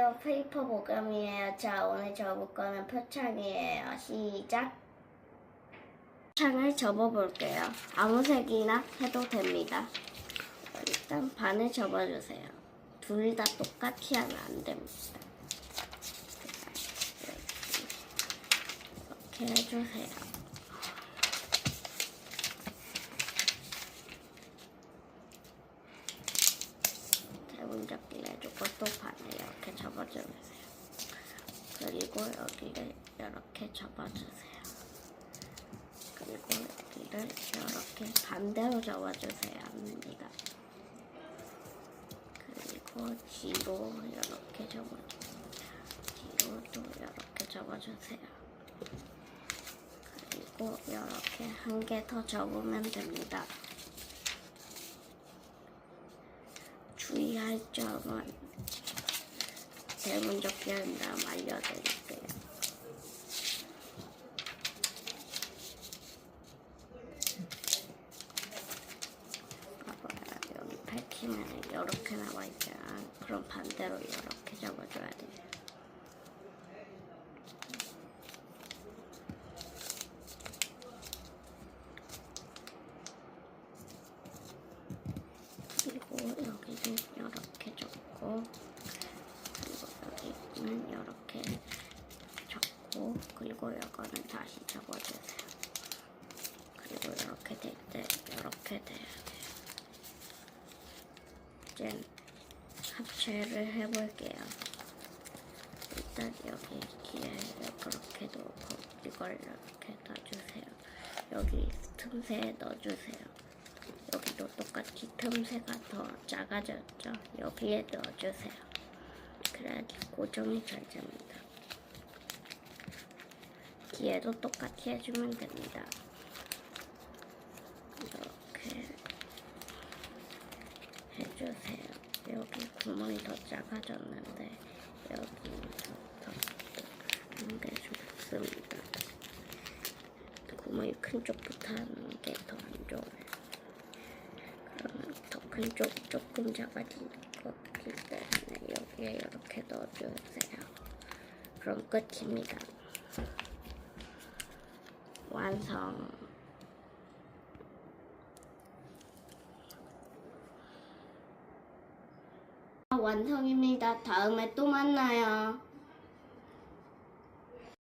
안녕하세요. 페이퍼 보감이에요. 자, 오늘 접을 거는 표창이에요. 시작. 표창을 접어볼게요. 아무 색이나 해도 됩니다. 일단 반을 접어주세요. 둘 다 똑같이 하면 안 됩니다. 이렇게 해주세요. 접기를 해주고 또 반을 이렇게 접어주세요. 그리고 여기를 이렇게 접어주세요. 그리고 여기를 이렇게 반대로 접어주세요. 앞니가. 그리고 뒤로 이렇게 접어 뒤로 또 이렇게 접어주세요. 그리고 이렇게 한 개 더 접으면 됩니다. 주의할 점은 대문 접기 한 다음 알려드릴게요. 봐봐요. 여기 밝히면 이렇게 나와 있잖아. 그럼 반대로 이렇게 접어줘야 돼요. 그리고 여기는 이렇게 접고 그리고 여기는 이렇게 접고 그리고 이거는 다시 접어주세요. 그리고 이렇게 될 때 이렇게 돼야 돼요. 이제 합체를 해볼게요. 일단 여기 뒤에 이렇게 놓고 이걸 이렇게 놔주세요. 여기 틈새에 넣어주세요. 여기도 똑같이 틈새가 더 작아졌죠. 여기에 넣어주세요. 그래야지 고정이 잘 됩니다. 뒤에도 똑같이 해주면 됩니다. 이렇게 해주세요. 여기 구멍이 더 작아졌는데 여기는 더하는 게 좋습니다. 구멍이 큰 쪽부터 하는 게 더 안 좋아요. 그러면 더 큰쪽 조금 작아 진 거기 때문에 여기에 이렇게 넣어주세요. 그럼 끝입니다. 완성. 완성입니다. 다음에 또 만나요.